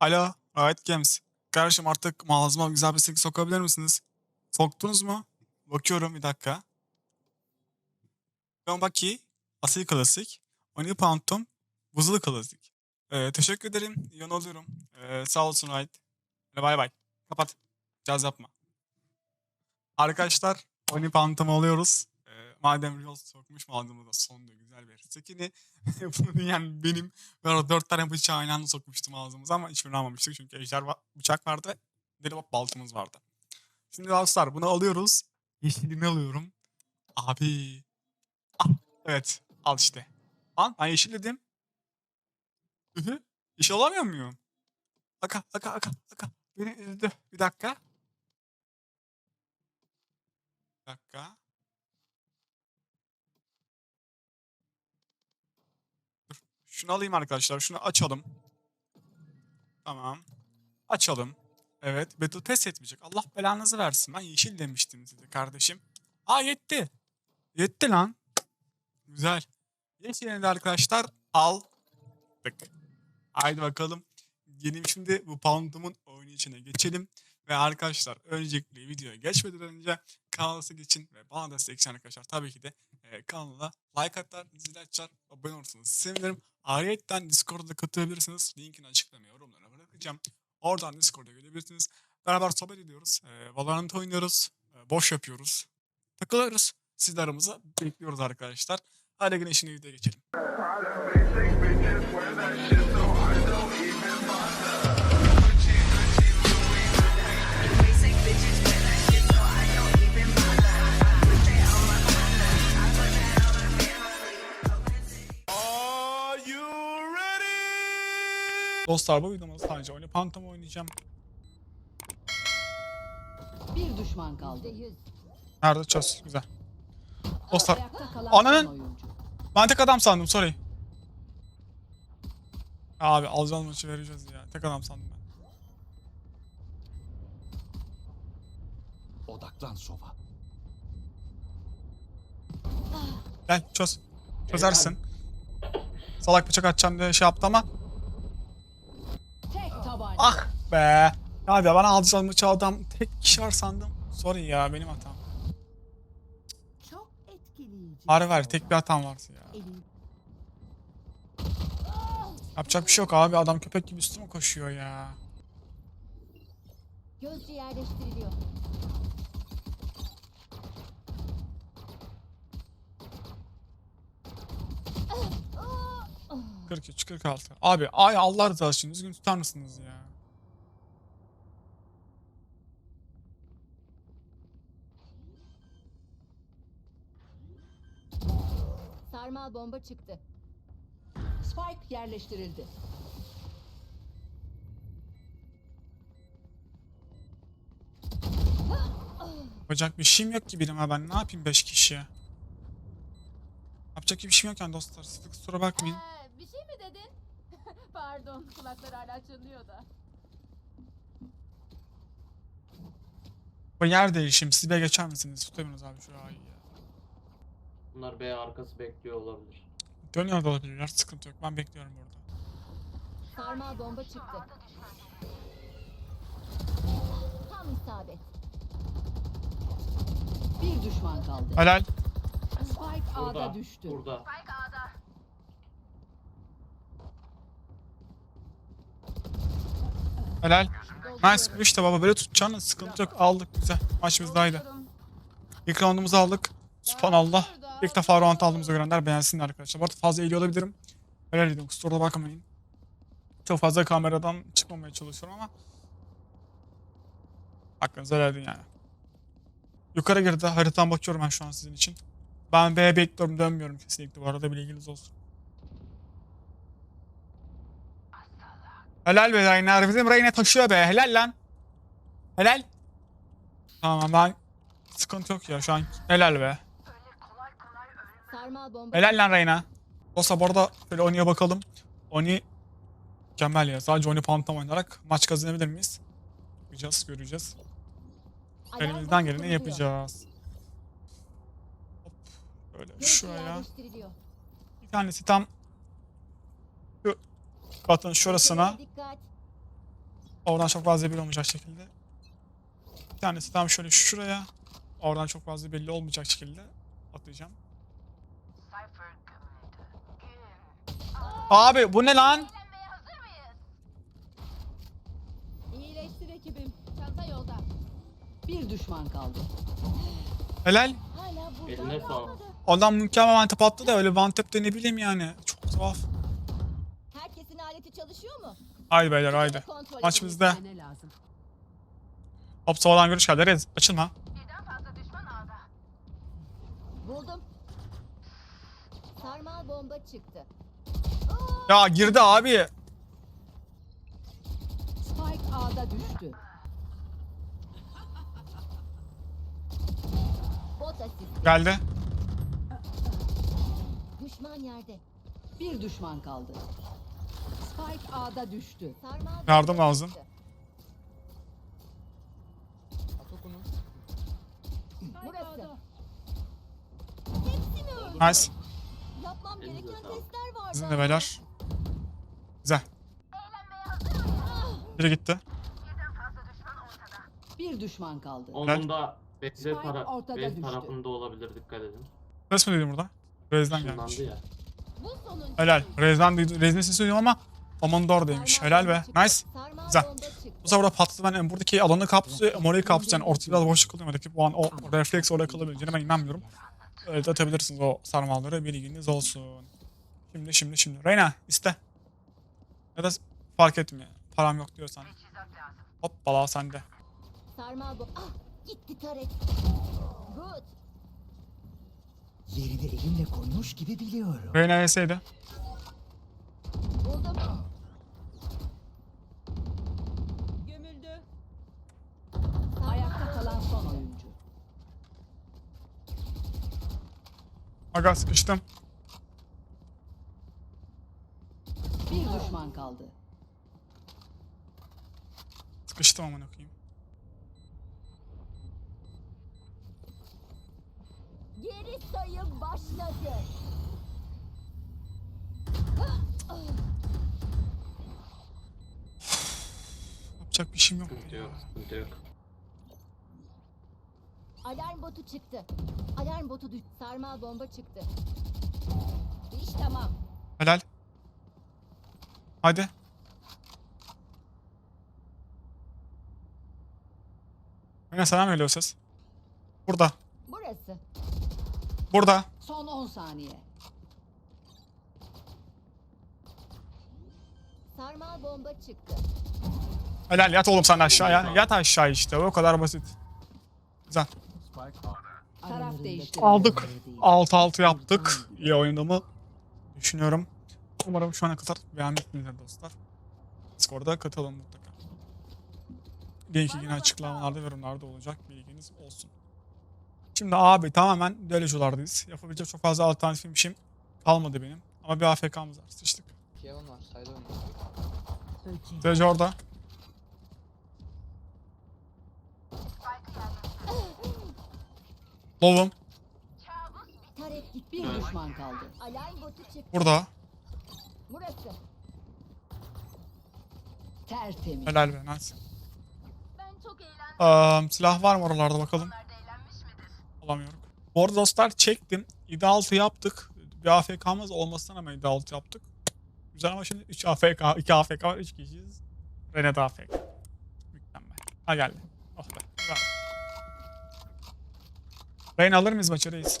Alo, Riot Games. Kardeşim artık mağazama güzel bir skin sokabilir misiniz? Soktunuz mu? Bakıyorum bir dakika. Gombaki, Asil Klasik, Oni Pantom, Buzulu Klasik. Ee, teşekkür ederim. Yan oluyorum. Ee, sağ olsun Riot. Bay bay. Kapat. Caz yapma. Arkadaşlar Oni Pantom alıyoruz. Madem Rios sokmuş mağazamıza sonunda güzel bir skin'i. Bunu yani benim ben o dört tane bıçağı aynı anda sokmuştum ağzımıza ama hiçbirini almamıştık çünkü ejder bıçak vardı ve deli bak baltımız vardı. Şimdi dostlar bunu alıyoruz. Yeşilini alıyorum. Abi. Ah, evet al işte. Lan ben yeşil dedim. Ühü. Yeşil alamıyor muyum? Aka aka aka aka. Beni üzdü. Bir dakika. Bir dakika. Şunu alayım arkadaşlar. Şunu açalım. Tamam. Açalım. Evet. Battle Pass etmeyecek. Allah belanızı versin. Ben yeşil demiştim size kardeşim. Aa yetti. Yetti lan. Güzel. Yeşilini de arkadaşlar aldık. Haydi bakalım. Gelin şimdi bu Pound'umun oyunu içine geçelim. Ve arkadaşlar öncelikle videoya geçmeden önce kanalınıza geçin ve bana destek için arkadaşlar tabii ki de e, kanala like atar, zil açar, abone olursanız sevinirim. Ayrıca Discord'da katılabilirsiniz. Linkini açıklamaya yorumlara bırakacağım. Oradan Discord'a gelebilirsiniz. Beraber sohbet ediyoruz. E, Valorant oynuyoruz. E, boş yapıyoruz. Takılıyoruz. Siz de aramıza bekliyoruz arkadaşlar. Hadi şimdi videoya geçelim. Dostlar bu videomda sadece oyunu Phantom oynayacağım. Bir düşman kaldı. Nerede çöz? Güzel. Dostlar. Ananın-. Ben tek adam sandım sorry. Abi alacağız maçı vereceğiz ya. Tek adam sandım ben. Odaklan Sova. Gel çöz. Çözersin. Salak bıçak atacağım diye şey yaptı ama. Ah be. Abi ben alacağız maçı adam tek kişi sandım. Sorry ya benim hatam. Çok etkileyici. Harbi var tek bir hatam varsa ya. Yapacak bir şey yok abi adam köpek gibi üstüme koşuyor ya. Gözcü yerleştiriliyor. Ah. 43 46. Abi ay Allah rızası için düzgün tutar mısınız ya? Sarmal bomba çıktı. Spike yerleştirildi. Yapacak bir şeyim yok ki benim ha ben ne yapayım 5 kişiye? Yapacak bir şeyim yok yani dostlar siz de kusura bakmayın. Ee, bir şey mi dedin? Pardon kulaklar hala çınlıyor da. Bu yer değişim siz bir geçer misiniz? Tutamıyorsunuz abi şurayı. Bunlar B arkası bekliyor olabilir. Dönüyor da olabilirler sıkıntı yok ben bekliyorum burada. Sarmal bomba çıktı. Tam isabet. Bir düşman kaldı. Helal. Spike Burada. A'da düştü. Burada. Helal. Nice işte baba böyle tutacaksın sıkıntı yok aldık güzel maç bizdeydi. Dolduruyorum. İlk roundumuzu aldık. Subhanallah. İlk defa round aldığımızı görenler beğensin arkadaşlar. Bu arada fazla eğiliyor olabilirim. Helal ediyorum kusura bakmayın. Çok fazla kameradan çıkmamaya çalışıyorum ama Hakkınızı helal yani. Yukarı girdi. Haritadan bakıyorum ben şu an sizin için. Ben B bekliyorum dönmüyorum kesinlikle. Bu arada bilginiz olsun. Helal be Rayner. Bizim Rayner taşıyor be. Helal lan. Helal. Tamam ben sıkıntı yok ya şu an. Helal be. Helal lan Reyna. Olsa bu arada böyle Oni'ye bakalım. Oni mükemmel ya. Sadece Oni Phantom oynayarak maç kazanabilir miyiz? Bakacağız, göreceğiz. Elimizden geleni yapacağız. Hop. Böyle yerleştiriliyor. Bir tanesi tam şu katın şurasına. Oradan çok fazla belli olmayacak şekilde. Bir tanesi tam şöyle şuraya. Oradan çok fazla belli olmayacak şekilde atacağım. Abi bu ne lan? Eğlenmeye hazır mıyız? İyileştir ekibim. Çanta yolda. Bir düşman kaldı. Helal. Hala burada. Eline sağlık. Adam mükemmel mantep attı da öyle mantep ne bileyim yani. Çok tuhaf. Herkesin aleti çalışıyor mu? Haydi beyler haydi. Kontrol Maç edin. bizde. Ne lazım? Hop sağdan görüş geldi. Rez açılma. Birden fazla düşman ağda. Buldum. Sarmal bomba çıktı. Ya girdi abi. Spike A'da düştü. Bot asist. Geldi. Düşman yerde. Bir düşman kaldı. Spike A'da düştü. Sarmal Yardım lazım. Burası. Nice. Yapmam gereken testler var. Daha. de beyler. Güzel. Biri gitti. Bir düşman kaldı. Onun da Beyze Spike tara ortada düştü. tarafında olabilir dikkat edin. Ses mi duydum burada? Rez'den gelmiş. Şunlandı ya. Bu sonuncu. Helal. Rez'den duydum. Rez'in sesi duydum ama. Sarmal Helal be. Nice. Güzel. Bu sefer burada patladı. Ben buradaki alanı kapsıyor. Morayı kapsıyor. Yani ortada biraz boşluk oluyor. Rakip o an o refleks oraya kalabileceğine ben inanmıyorum. Öyle de atabilirsiniz o sarmalları. Bilginiz olsun. Şimdi şimdi şimdi. Reyna iste. Ya da fark etmiyor. Param yok diyorsan. Hoppala sende. Sarmal bomba. Ah gitti taret. Good. Yerini elimle koymuş gibi biliyorum. Reyna yeseydi. Buldum. Gömüldü. Ayakta kalan son oyuncu. Aga sıkıştım. Bir düşman kaldı. Sıkıştım amına koyayım. Geri sayım başladı. Yapacak bir şeyim yok. Sıkıntı yok, sıkıntı yok. Alarm botu çıktı. Alarm botu düş. Sarmal bomba çıktı. İş tamam. Helal. Hadi. Sana mı geliyor ses? Burada. Burası. Burada. Son 10 saniye. Sarmal bomba çıktı. Helal yat oğlum sen aşağıya. Yat aşağı işte. O kadar basit. Güzel. Aldık. 6-6 yaptık. İyi oynadığımı düşünüyorum. Umarım şu ana kadar beğenmişsinizdir dostlar. Discord'a katılın mutlaka. Linki yine açıklamalarda ve yorumlarda olacak. Bilginiz olsun. Şimdi abi tamamen düelloculardayız. Yapabilecek çok fazla alternatifim bir şeyim kalmadı benim. Ama bir AFK'mız var. Sıçtık. Kevin var, oynuyor. Dece orada. Lovum. Bir düşman kaldı. Alarm botu çıktı. Burada. Burası. Tertemiz. Helal be. Nice. Ben çok eğlendim. Eee, silah var mı oralarda bakalım. Nerede eğlenmiş midir? Alamıyorum. Bu arada dostlar çektim. İde 6 yaptık. Bir AFK'mız olmasına rağmen ide 6 yaptık. Güzel ama şimdi 3 AFK, 2 AFK var, 3 kişiyiz. Rene de AFK. Mükemmel. Ha geldi. Oh be. Güzel. Reyna alır mıyız maçı reis?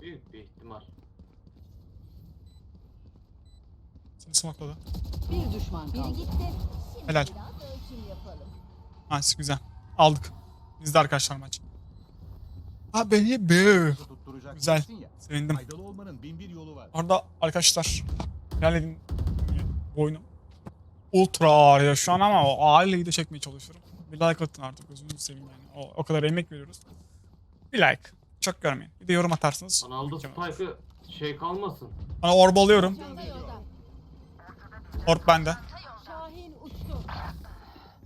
Büyük bir ihtimal. Seni smokladı. Bir düşman Biri kaldı. gitti. Şimdi Helal. biraz ölçüm yapalım. Nice güzel. Aldık. Bizde arkadaşlar maç. Ha beni be. tutturacak Güzel. değilsin ya. Sevindim. Faydalı olmanın bin bir yolu var. Orada arkadaşlar ilerledim oyunu. Ultra ağır ya şu an ama o aileyi de çekmeye çalışıyorum. Bir like atın artık gözünüzü seveyim yani. O, o kadar emek veriyoruz. Bir like. Çok görmeyin. Bir de yorum atarsınız. Mükemmel. Spike'ı şey kalmasın. Bana orb alıyorum. Çanta yolda. Orb bende. Şahin uçtu.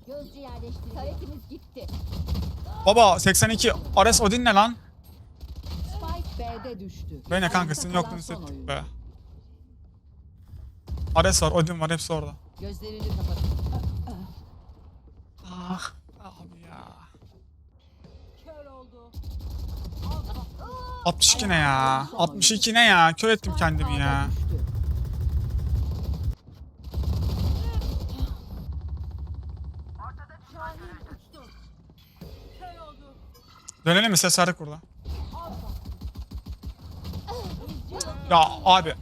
Gözcü yerleştirildi. Taretimiz gitti. Baba 82. Ares Odin ne lan? Spike B'de düştü. Beyne Ayakta kanka kalan yokluğunu hissettik be. Ares var, Odin var hepsi orada. Gözlerini kapatın. 62 ne ya? 62 ne ya? Kör ettim kendimi ya. Dönelim mi? Ses verdik burada. Ya abi.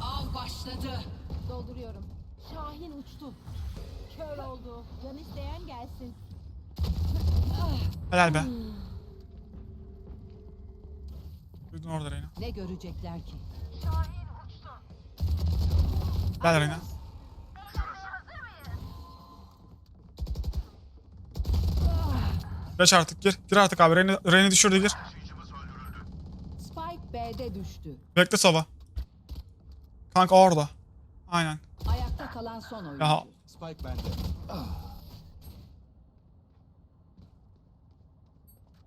Av başladı. Dolduruyorum. Şahin uçtu. Kör oldu. Can isteyen gelsin. Helal be. Duydun orada Reyna. Ne görecekler ki? Gel Reyna. Geç artık gir. Gir artık abi. Reyna, Reyna düşürdü gir. Spike B'de düştü. Bekle sola. Kanka orada. Aynen. Ayakta kalan son oyuncu. Ya Spike bende.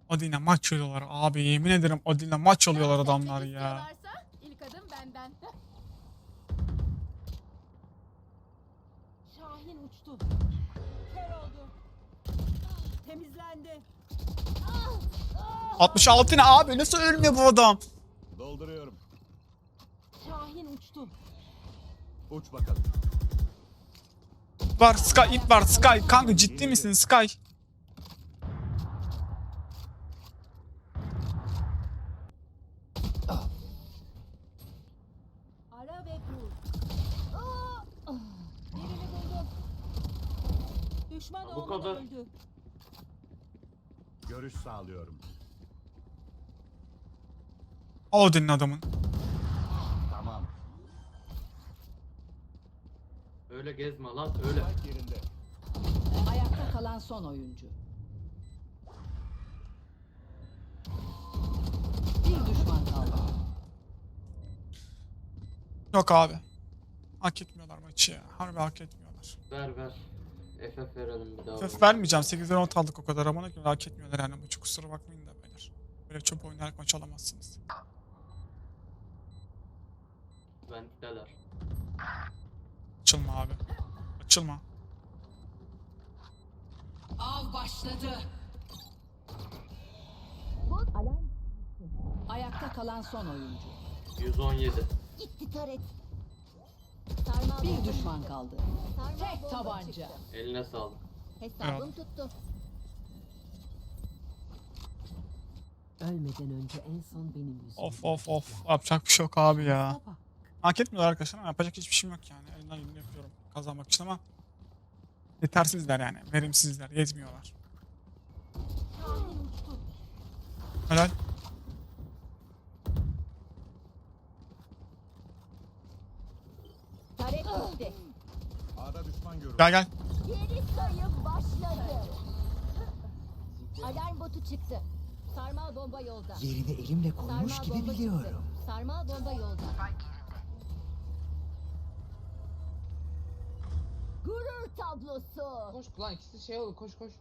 Odin'le maç oluyorlar abi. Yemin ederim Odin'le maç oluyorlar adamlar ya. İstiyorlarsa ilk adım benden. Şahin uçtu. Kör oldu. Temizlendi. 66 ne abi? Nasıl ölmüyor bu adam? Dolduruyorum. Şahin uçtu. Uç bakalım. Var Sky ip var Sky. Kanka ciddi misin Sky? Ara ve vur. Birini buldum. Düşman Bu oğlum kadar. öldü. Görüş sağlıyorum. Al Odin'in adamın. Tamam. Öyle gezme lan öyle. Yerinde. Ayakta kalan son oyuncu. Bir düşman kaldı. Yok abi. Hak etmiyorlar maçı ya. Harbi hak etmiyorlar. Ver ver. FF verelim bir daha. FF vermeyeceğim. 8'den 10 aldık o kadar ama ne kadar hak etmiyorlar yani maçı. Kusura bakmayın da beyler. Böyle çöp oynayarak maç alamazsınız. Vent'teler. Açılma abi. Açılma. Av başladı. Alarm Ayakta kalan son oyuncu. 117. gitti taret. Bir düşman kaldı. Tek tabanca. Eline sağlık. Hesabım tuttu. Ölmeden önce en son benim yüzüm. Of of of. Yapacak bir şey yok abi ya. Hak etmiyorlar arkadaşlar ama yapacak hiçbir şeyim yok yani. Elimden geleni yapıyorum kazanmak için ama yetersizler yani. Verimsizler. Yetmiyorlar. Helal. A'da düşman görüldü. Gel gel. Geri sayım başladı. Alarm botu çıktı. Sarmal bomba yolda. Yerini elimle koymuş Sarmal gibi bomba çıktı. biliyorum. Sarmal bomba yolda. Gurur tablosu. Koş lan ikisi şey oldu koş koş.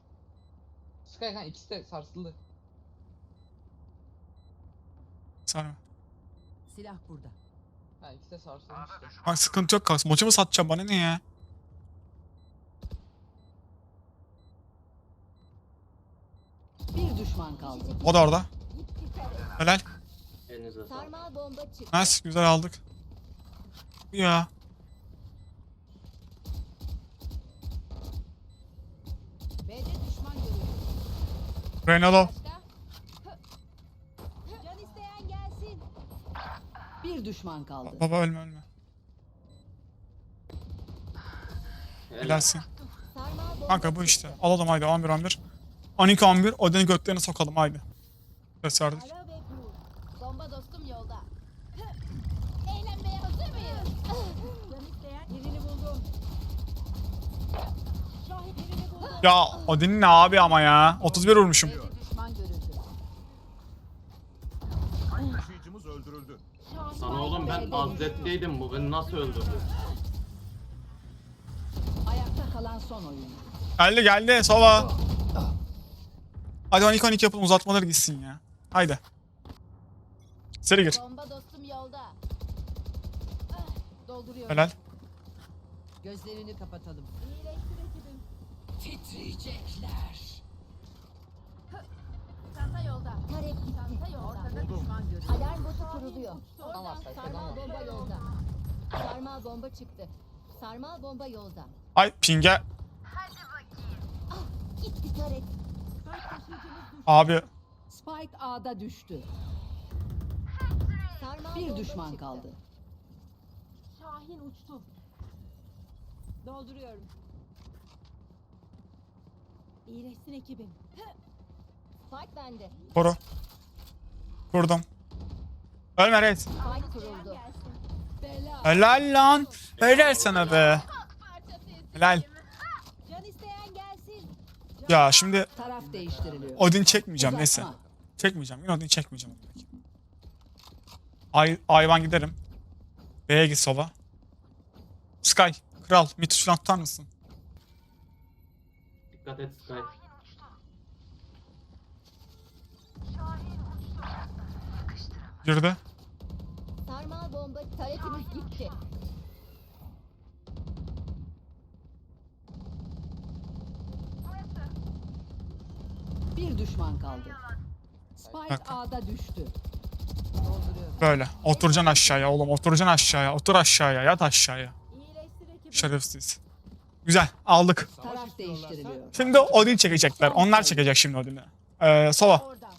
Sky kan ikisi de sarsıldı. Sarma. Silah burada. Ha ikisi de sarsılmış. işte. Bak sıkıntı yok kanka. Maçımı satacağım bana ne ya? Bir düşman kaldı. O da orada. Helal. Elinize sağlık. Sarmal bomba çıktı. Nice. Güzel aldık. Ya. B'de düşman görüldü. Reynalo. Bir düşman kaldı. Baba ölme ölme. Helal. Helalsin. Kanka bu işte. Alalım haydi 11 11. 12 11. Odin'i göklerine sokalım haydi. Vur. Bomba dostum yolda. Eğlenmeye hazır mıyız? Can isteyen Birini buldum. Şahin birini buldum. Ya Odin ne abi ama ya. 31 vurmuşum. B'de düşman görüldü. Taşıyıcımız öldürüldü. Şahin Hazret'teydim bu beni nasıl öldürdü? Ayakta kalan son oyuncu. Geldi geldi sola. Hadi 12 12 yapalım uzatmaları gitsin ya. Haydi. Seri gir. bomba dostum yolda. Dolduruyorum. Helal. Gözlerini kapatalım. İyileştir ekibim. Titriyecekler. Tarek gitti. Alarm botu kuruluyor. Spike, Sarmal bomba yolda. Sarmal bomba çıktı. Sarmal bomba yolda. Ay pinge. Gitti Tarek. Abi Spike A'da düştü. Sarmal Bir bomba düşman çıktı. kaldı. Şahin uçtu. Dolduruyorum. İyileşsin ekibim. Bende. Koru. Kurdum. Ölme Reis. Helal lan. Helal sana be. Helal. Ya şimdi Taraf değiştiriliyor. Odin çekmeyeceğim neyse. Çekmeyeceğim. Yine Odin çekmeyeceğim. Ay, Ayvan giderim. B'ye git sola. Sky. Kral. Mid tutar mısın? Dikkat et Sky. Girdi. Sarmal bomba taretimiz gitti. Bir düşman kaldı. Spike Bak. A'da düştü. Dolduruyorum. Böyle. Oturacaksın aşağıya oğlum. Oturacaksın aşağıya. Otur aşağıya. Yat aşağıya. Şerefsiz. Güzel. Aldık. Taraf değiştiriliyor. Şimdi Odin çekecekler. Onlar çekecek şimdi Odin'i. Ee. Orada.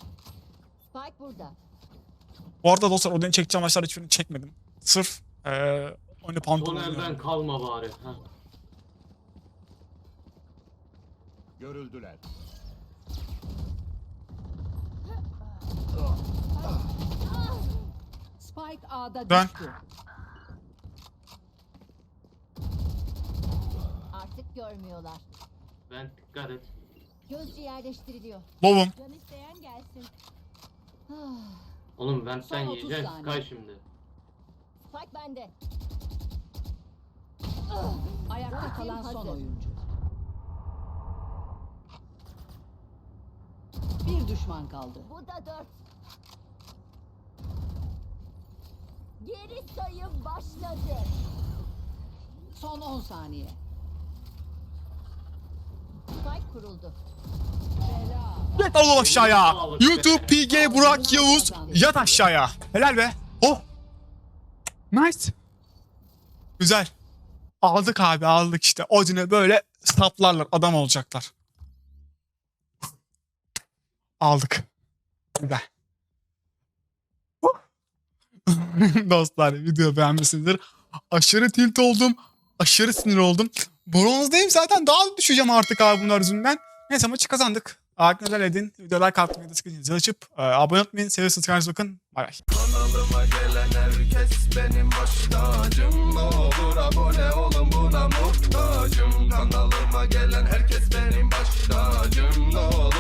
Spike burada. Bu arada dostlar Odin'i çekeceğim maçlar hiçbirini çekmedim. Sırf ee, oyunu Son pantolon elden kalma bari. Heh. görüldüler. Spike A'da Dön. düştü. Artık görmüyorlar. Ben dikkat et. Gözcü yerleştiriliyor. Lovum. Can isteyen gelsin. Ah, Oğlum ben Son sen 30 yiyeceksin saniye. Sky şimdi. Spike bende. Ayakta kalan son hazır. oyuncu. Bir düşman kaldı. Bu da dört. Geri sayım başladı. Son 10 saniye. Spike kuruldu. Yat oğlum aşağıya. YouTube PG Burak Yavuz. Yat aşağıya. Helal be. Oh. Nice. Güzel. Aldık abi aldık işte. Odin'e böyle saplarlar. Adam olacaklar. Aldık. Güzel. Dostlar video beğenmişsinizdir. Aşırı tilt oldum. Aşırı sinir oldum. Bronzdayım zaten daha da düşeceğim artık abi bunlar yüzünden. Neyse maçı kazandık. Aklınıza edin. Videolar kalktığında sıkıntınızı açıp e, abone olmayı, seviyorsanız kendinize bakın. Bay bay. Kanalıma gelen herkes benim baştacım. Olur abone olun buna muhtacım. Kanalıma gelen herkes benim baştacım. Olur